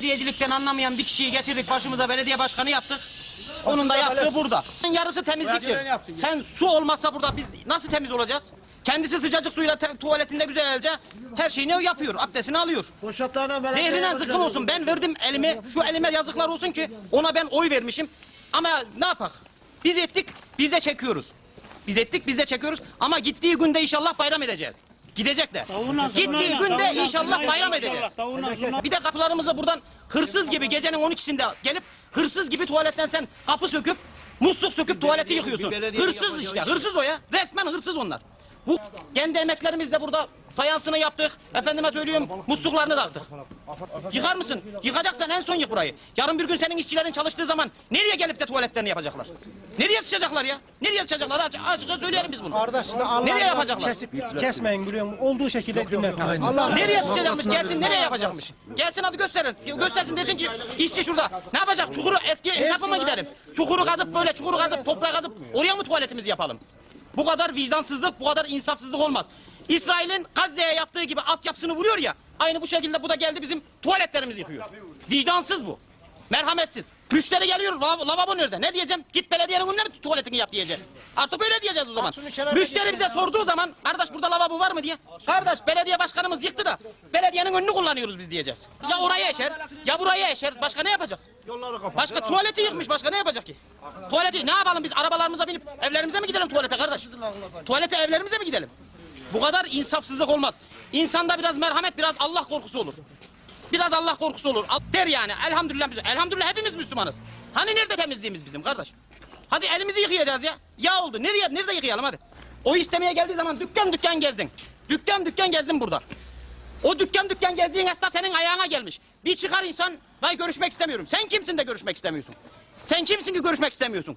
Belediyecilikten anlamayan bir kişiyi getirdik başımıza belediye başkanı yaptık. Onun da yaptığı burada. Yarısı temizliktir. Sen su olmazsa burada biz nasıl temiz olacağız? Kendisi sıcacık suyla tuvaletinde güzelce her şeyini yapıyor. Abdestini alıyor. Zehrine zıkkım olsun. Ben verdim elimi. Şu elime yazıklar olsun ki ona ben oy vermişim. Ama ne yapak? Biz ettik, biz de çekiyoruz. Biz ettik, biz de çekiyoruz. Ama gittiği günde inşallah bayram edeceğiz. Gidecekler. Gittiği günde inşallah bayram edeceğiz. Bir de kapılarımızı buradan hırsız gibi gecenin 12'sinde gelip hırsız gibi tuvaletten sen kapı söküp musluk söküp tuvaleti yıkıyorsun. Hırsız işte. Hırsız o ya. Resmen hırsız onlar. Bu kendi emeklerimizle burada fayansını yaptık. Efendime söylüyorum musluklarını taktık. Yıkar mısın? Yıkacaksan en son yık burayı. Yarın bir gün senin işçilerin çalıştığı zaman nereye gelip de tuvaletlerini yapacaklar? Nereye sıçacaklar ya? Nereye sıçacaklar? Açık, açıkça söyleyelim biz bunu. Kardeş Allah Nereye yapacaklar? Kesip kesmeyin biliyor musun? Olduğu şekilde dinletin. Allah Nereye sıçacakmış? Gelsin nereye yapacakmış? Gelsin hadi gösterin. Göstersin desin ki işçi şurada. Ne yapacak? Çukuru eski hesabı mı gidelim? Çukuru kazıp böyle çukuru kazıp toprağı kazıp oraya mı tuvaletimizi yapalım? Bu kadar vicdansızlık, bu kadar insafsızlık olmaz. İsrail'in Gazze'ye yaptığı gibi altyapısını vuruyor ya. Aynı bu şekilde bu da geldi bizim tuvaletlerimizi yıkıyor. Vicdansız bu. Merhametsiz. Müşteri geliyor, lav- lavabo nerede? Ne diyeceğim? Git belediyenin önüne mi tuvaletini yap diyeceğiz. Artık öyle diyeceğiz o zaman. Müşteri bize sorduğu zaman, kardeş burada lavabo var mı diye. Kardeş belediye başkanımız yıktı da belediyenin önünü kullanıyoruz biz diyeceğiz. Ya oraya eşer, ya buraya eşer. Başka ne yapacak? Başka tuvaleti yıkmış, başka ne yapacak ki? Tuvaleti ne yapalım biz arabalarımıza binip evlerimize mi gidelim tuvalete kardeş? Tuvalete evlerimize mi gidelim? Bu kadar insafsızlık olmaz. İnsanda biraz merhamet, biraz Allah korkusu olur. Biraz Allah korkusu olur. Der yani. Elhamdülillah biz. Elhamdülillah hepimiz Müslümanız. Hani nerede temizliğimiz bizim kardeş? Hadi elimizi yıkayacağız ya. Ya oldu. Nereye nerede yıkayalım hadi. O istemeye geldiği zaman dükkan dükkan gezdin. Dükkan dükkan gezdin burada. O dükkan dükkan gezdiğin esnaf senin ayağına gelmiş. Bir çıkar insan, vay görüşmek istemiyorum. Sen kimsin de görüşmek istemiyorsun? Sen kimsin ki görüşmek istemiyorsun?